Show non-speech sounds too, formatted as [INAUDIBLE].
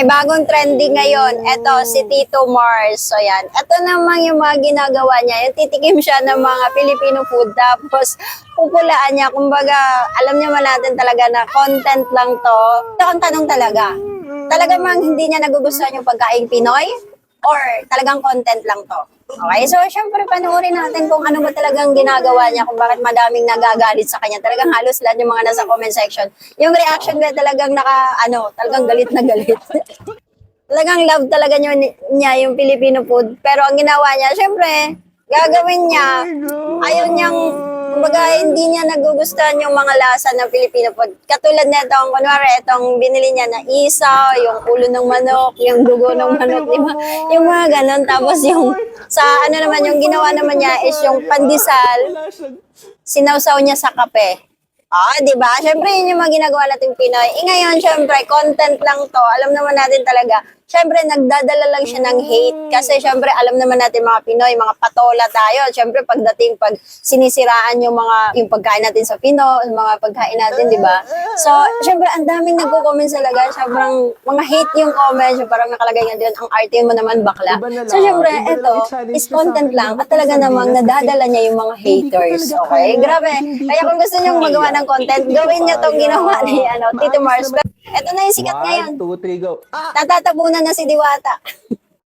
May bagong trending ngayon. Ito, si Tito Mars. So, yan. Ito naman yung mga ginagawa niya. Yung titikim siya ng mga Filipino food. Tapos, pupulaan niya. Kumbaga, alam niya man natin talaga na content lang to. Ito ang tanong talaga. Talaga mang hindi niya nagugustuhan yung pagkain Pinoy? Or talagang content lang to? Okay, so syempre panoorin natin kung ano ba talagang ginagawa niya, kung bakit madaming nagagalit sa kanya. Talagang halos lahat yung mga nasa comment section. Yung reaction niya talagang naka, ano, talagang galit na galit. [LAUGHS] talagang love talaga niya, niya yung Filipino food. Pero ang ginawa niya, syempre, gagawin niya, ayaw niyang, kumbaga, hindi niya nagugustuhan yung mga lasa ng Filipino food. Katulad na itong, kunwari, itong binili niya na isaw, yung ulo ng manok, yung dugo ng manok, di ba? Yung mga ganon. Tapos yung, sa ano naman, yung ginawa naman niya is yung pandesal, sinawsaw niya sa kape. Ah, di ba? Syempre, yun yung mga ginagawa natin Pinoy. Eh ngayon, syempre, content lang to. Alam naman natin talaga. Syempre, nagdadala lang siya ng hate. Kasi syempre, alam naman natin mga Pinoy, mga patola tayo. Syempre, pagdating, pag sinisiraan yung mga, yung pagkain natin sa Pino, yung mga pagkain natin, di ba? So, syempre, ang daming nagko-comment talaga. Sobrang, mga hate yung comment. So, parang nakalagay nga din, ang arte mo naman bakla. Na So, syempre, i-challenge is content lang. At talaga namang nadadala niya yung mga haters. Okay, kaya, grabe. Kaya kung gusto niyong kaya. magawa ng content, gawin niyo tong ginawa ni ano, Tito Mars. Ito na yung sikat ngayon. One, two, three, go. Ah! Tatatabunan na si Diwata.